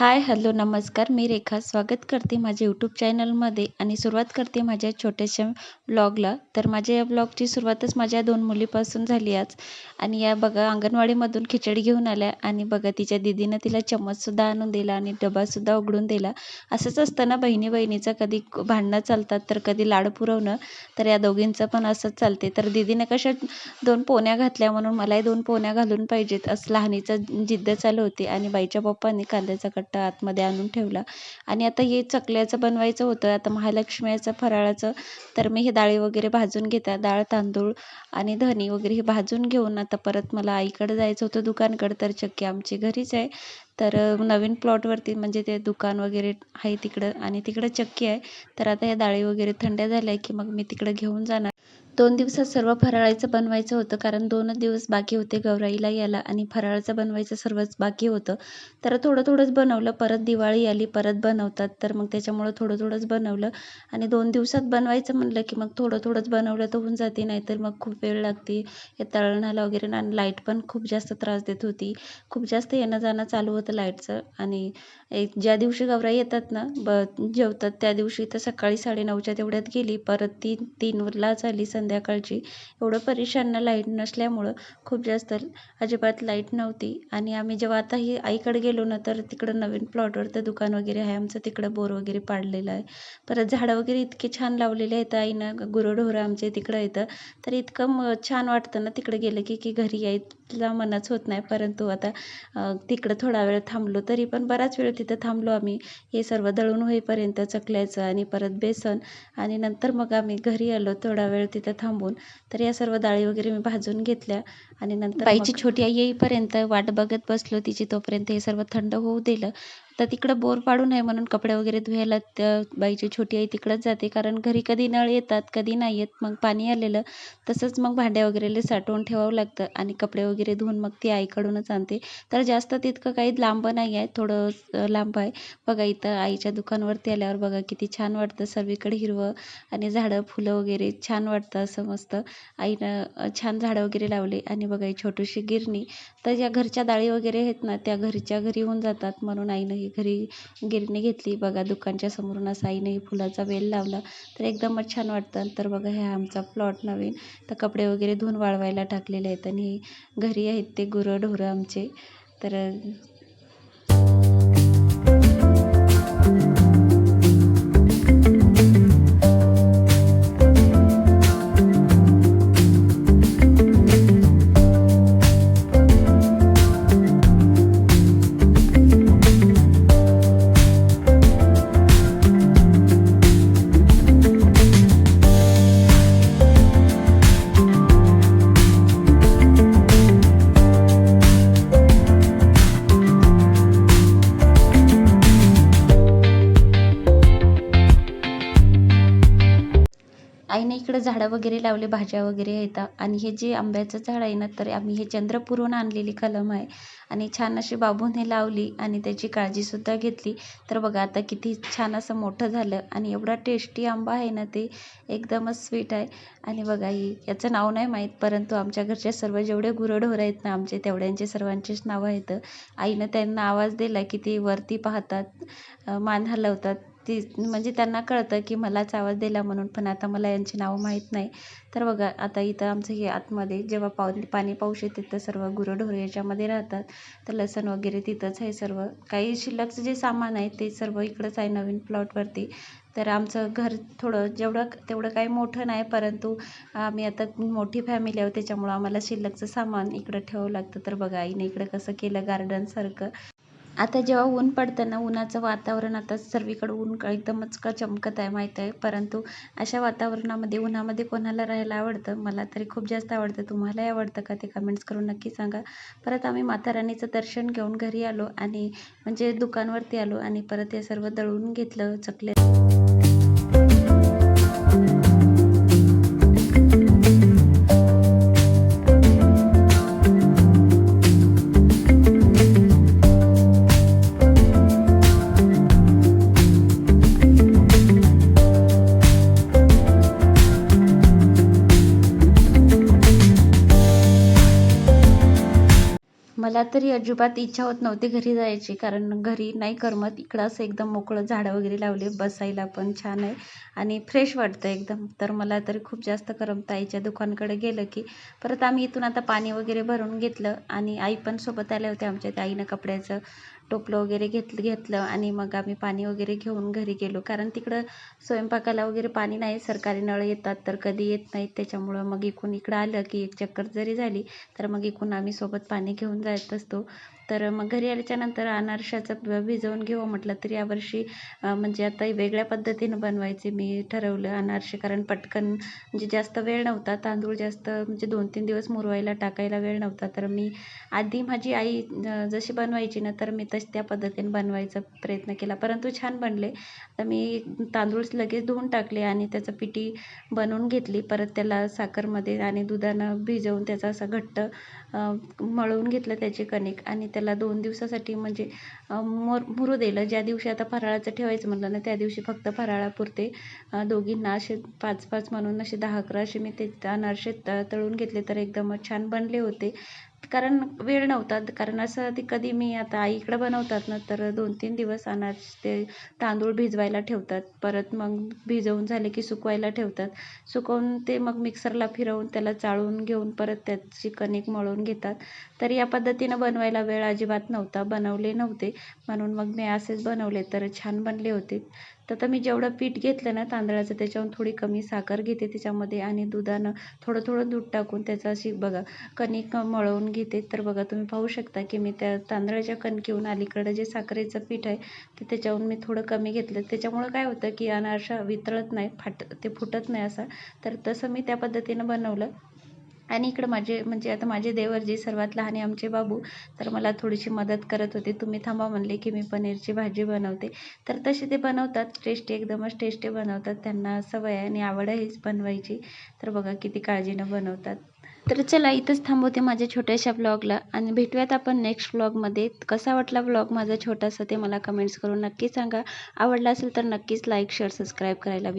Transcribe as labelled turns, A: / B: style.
A: Hi hello नमस्कार. मी रेखा. स्वागत करते माझ्या यूट्यूब चॅनलमध्ये आणि सुरुवात करते माझ्या छोट्याशा ब्लॉगला तर माझ्या या ब्लॉगची सुरुवातच माझ्या दोन मुलीपासून झाली आज. आणि या बघा अंगणवाडीमधून खिचडी घेऊन आल्या आणि बघा तिच्या दिदीनं तिला चम्मचसुद्धा आणून दिला आणि डबासुद्धा उघडून दिला. असंच असतं ना बहिणी बहिणीचं कधी भांडणं चालतात तर कधी लाड पुरवणं तर या दोघींचं पण असंच चालते. तर दिदीनं कशा दोन पोण्या घातल्या म्हणून मलाही दोन पोण्या घालून पाहिजेत असं लहानीचं जिद्द चालू होती. आणि बाईच्या पप्पांनी कांद्याचा कट्टा आतमध्ये आणून ठेवला. आणि आता हे चकल्याचं बनवायचं होतं. आता महालक्ष्मीचं फराळाचं तर मी हे डाळी वगैरे भाजून घेतात डाळ तांदूळ आणि धनी वगैरे हे भाजून घेऊन आता परत मला आईकडे जायचं होतं दुकानकडं तर चक्की आमची घरीच आहे. तर नवीन प्लॉटवरती म्हणजे ते दुकान वगैरे आहे तिकडं आणि तिकडं चक्की आहे. तर आता या डाळी वगैरे थंड झाल्या की मग मी तिकडं घेऊन जाणार. दोन दिवसात सर्व फराळाचं बनवायचं होतं कारण दोनच दिवस बाकी होते गौराईला यायला आणि फराळाचं बनवायचं सर्वच बाकी होतं. तर थोडं थोडंच बनवलं परत दिवाळी आली परत बनवतात. तर मग त्याच्यामुळं थोडं थोडंच बनवलं आणि दोन दिवसात बनवायचं म्हणलं की मग थोडं थोडंच बनवलं तर होऊन जाते नाहीतर मग खूप वेळ लागते. हे तळणाला वगैरे आणि लाइट पण खूप जास्त त्रास देत होती. खूप जास्त येणं जाणं चालू होतं लाईटचं आणि एक ज्या दिवशी गौराई येतात ना ब जेवतात त्या दिवशी तर सकाळी साडेनऊच्या तेवढ्यात गेली परत तीन तीनलाच आली संध्याकाळची. एवढं परेशान लाइट नसल्यामुळं खूप जास्त अजिबात लाइट नव्हती. आणि आम्ही जेव्हा आता ही आईकडे गेलो ना तर तिकडं नवीन प्लॉटवर तर दुकान वगैरे आहे. आमचं तिकडं बोर वगैरे पाडलेलं आहे. परत झाडं वगैरे इतके छान लावलेले आहेत. आईनं गुरंढोरं आमचे तिकडं येतं. तर इतकं म छान वाटतं ना तिकडे गेलं की की घरी यायला मनच होत नाही. परंतु आता तिकडं थोडा वेळ थांबलो तरी पण बराच वेळ तिथं थांबलो आम्ही. हे सर्व दळून होईपर्यंत चकल्याचं आणि परत बेसन. आणि नंतर मग आम्ही घरी आलो. थोडा वेळ तिथं थांबून तर या सर्व डाळी वगैरे मी भाजून घेतल्या आणि नंतर बाईची छोटी आई येईपर्यंत वाट बघत बसलो तिची तोपर्यंत हे सर्व थंड होऊ दिलं. तर तिकडं बोर पाडू नये म्हणून कपडे वगैरे धुवायला त्या बाईची छोटी आई तिकडंच जाते. कारण घरी कधी नळ येतात कधी नाही येत मग पाणी आलेलं. तसंच मग भांड्या वगैरेला साठवून ठेवावं लागतं आणि कपडे वगैरे धुवून मग ती आईकडूनच आणते. तर जास्त तितकं काही लांब नाही आहे थोडं लांब आहे. बघा इथं आईच्या दुकानवरती आल्यावर बघा किती छान वाटतं सर्वीकडे हिरवं आणि झाडं फुलं वगैरे छान वाटतं असं मस्त. आईनं छान झाडं वगैरे लावले आणि बघा छोटीशी गिरणी. तर ज्या घरच्या डाळी वगैरे आहेत ना त्या घरच्या घरी होऊन जातात म्हणून आईनं ही घरी गिरणी घेतली. बघा दुकानच्या समोरून असा आईने फुलाचा वेल लावला. तर एकदमच छान वाटतं. तर बघा हे आमचा प्लॉट नवीन. तर कपडे वगैरे धुवून वाळवायला टाकलेले आहेत. आणि घरी आहेत ते गुरं ढोरं आमचे. तर झाडं वगैरे लावले भाज्या वगैरे आहेत आणि हे जे आंब्याचं झाड आहे ना तर आम्ही हे चंद्रपूरहून आणलेली कलम आहे. आणि छान अशी बाबूने लावली आणि त्याची काळजीसुद्धा घेतली. तर बघा आता किती छान असं मोठं झालं आणि एवढा टेस्टी आंबा आहे ना ते एकदमच स्वीट आहे. आणि बघा ही याचं नाव नाही माहीत परंतु आमच्या घरच्या सर्व जेवढे गुरंढोरं आहेत ना आमचे तेवढ्यांचे सर्वांचेच नावं आहेत. आईनं त्यांना आवाज दिला की ते वरती पाहतात मान हलवतात. ती म्हणजे त्यांना कळतं की मलाच आवाज दिला म्हणून पण आता मला यांची नावं माहीत नाही. तर बघा आता इथं आमचं हे आतमध्ये जेव्हा पाऊ पाणी पाऊस येते तर सर्व गुरंढोरं याच्यामध्ये राहतात. तर लसण वगैरे तिथंच आहे सर्व. काही शिल्लकचं जे सामान आहे ते सर्व इकडंच आहे नवीन प्लॉटवरती. तर आमचं घर थोडं जेवढं तेवढं काही मोठं नाही परंतु आम्ही आता मोठी फॅमिली आहोत त्याच्यामुळं आम्हाला शिल्लकचं सामान इकडं ठेवावं लागतं. तर बघा आईने इकडं कसं केलं गार्डनसारखं आता जेव्हा ऊन पडतं ना उन्हाचं वातावरण आता सर्वीकडे ऊन एकदमच का चमकत आहे माहीत आहे. परंतु अशा वातावरणामध्ये उन्हामध्ये कोणाला राहायला आवडतं? मला तरी खूप जास्त आवडतं. तुम्हालाही आवडतं का ते कमेंट्स करून नक्की सांगा. परत आम्ही माताराणीचं दर्शन घेऊन घरी आलो आणि म्हणजे दुकानवरती आलो आणि परत हे सर्व दळून घेतलं चकले मला तरी अजिबात इच्छा होत नव्हती घरी जायची कारण घरी नाही करमत. इकडं असं एकदम मोकळं झाडं वगैरे लावले बसायला पण छान आहे आणि फ्रेश वाटतं एकदम. तर मला तरी खूप जास्त करमतं आईच्या दुकानकडे गेलं की परत आम्ही इथून आता पाणी वगैरे भरून घेतलं आणि आई पण सोबत आल्या होत्या आमच्या त्या आईनं कपड्याचं टोपलं वगैरे घेतलं घेतलं आणि मग आम्ही पाणी वगैरे घेऊन घरी गेलो. कारण तिकडं स्वयंपाकाला वगैरे पाणी नाही सरकारी नळ येतात तर कधी येत नाहीत. त्याच्यामुळं मग इकून इकडं आलं की एक चक्कर जरी झाली तर मग इकून आम्ही सोबत पाणी घेऊन जात असतो. तर मग घरी आल्याच्यानंतर अनारशाचं भिजवून घेऊ म्हटलं तर यावर्षी म्हणजे आता वेगळ्या पद्धतीनं बनवायचे मी ठरवलं अनारसे. कारण पटकन म्हणजे जास्त वेळ नव्हता तांदूळ जास्त म्हणजे दोन तीन दिवस मुरवायला टाकायला वेळ नव्हता. तर मी आधी माझी आई जशी बनवायची ना तर मी तशी त्या पद्धतीने बनवायचा प्रयत्न केला. परंतु छान बनले. तर मी तांदूळ लगेच धुवून टाकले आणि त्याचं पिठी बनवून घेतली. परत त्याला साखरमध्ये आणि दुधानं भिजवून त्याचा असा घट्ट मळवून घेतलं त्याची कणिक आणि त्याला दोन दिवसासाठी म्हणजे मोर मुरू दिलं. ज्या दिवशी आता फराळाचं ठेवायचं म्हटलं ना त्या दिवशी फक्त फराळापुरते दोघींना असे पाच पाच म्हणून असे दहा अकरा असे मी ते अनारसे तळून घेतले तर एकदम छान बनले होते. कारण वेळ नव्हता. कारण असं ते कधी मी आता आईकडं बनवतात ना तर दोन तीन दिवस अनाज ते तांदूळ भिजवायला ठेवतात. परत मग भिजवून झाले की सुकवायला ठेवतात. सुकवून ते मग मिक्सरला फिरवून त्याला चाळून घेऊन परत त्याची कणिक मळून घेतात. तर या पद्धतीनं बनवायला वेळ अजिबात नव्हता. बनवले नव्हते. म्हणून मग मी असेच बनवले. तर छान बनले होते. तर आता मी जेवढं पीठ घेतलं ना तांदळाचं त्याच्याहून थोडी कमी साखर घेते त्याच्यामध्ये आणि दुधानं थोडं थोडं दूध टाकून त्याचं अशी बघा कणिक मळवून घेते. तर बघा तुम्ही पाहू शकता की मी त्या तांदळाच्या कणकीहून अलीकडं जे साखरेचं पीठ आहे ते त्याच्याहून मी थोडं कमी घेतलं. त्याच्यामुळं काय होतं की अनारसा वितळत नाही फाट ते फुटत नाही असा. तर तसं मी त्या पद्धतीनं बनवलं. आणि इकडं माझे म्हणजे आता माझे देवर सर्वात लहान आहे आमचे बाबू तर मला थोडीशी मदत करत होते. तुम्ही थांबा म्हणले की मी पनीरची भाजी बनवते. तर तसे ते बनवतात. टेस्टी एकदमच टेस्टी बनवतात. त्यांना सवय आहे आणि आवड आहेच बनवायची. तर बघा किती काळजीनं बनवतात. तर चला इथंच थांबवते माझ्या छोट्याशा ब्लॉगला आणि भेटूयात आपण नेक्स्ट ब्लॉगमध्ये कसा वाटला ब्लॉग माझा छोटासा ते मला कमेंट्स करून नक्की सांगा. आवडला असेल तर नक्कीच लाईक शेअर सबस्क्राईब करायला विसरू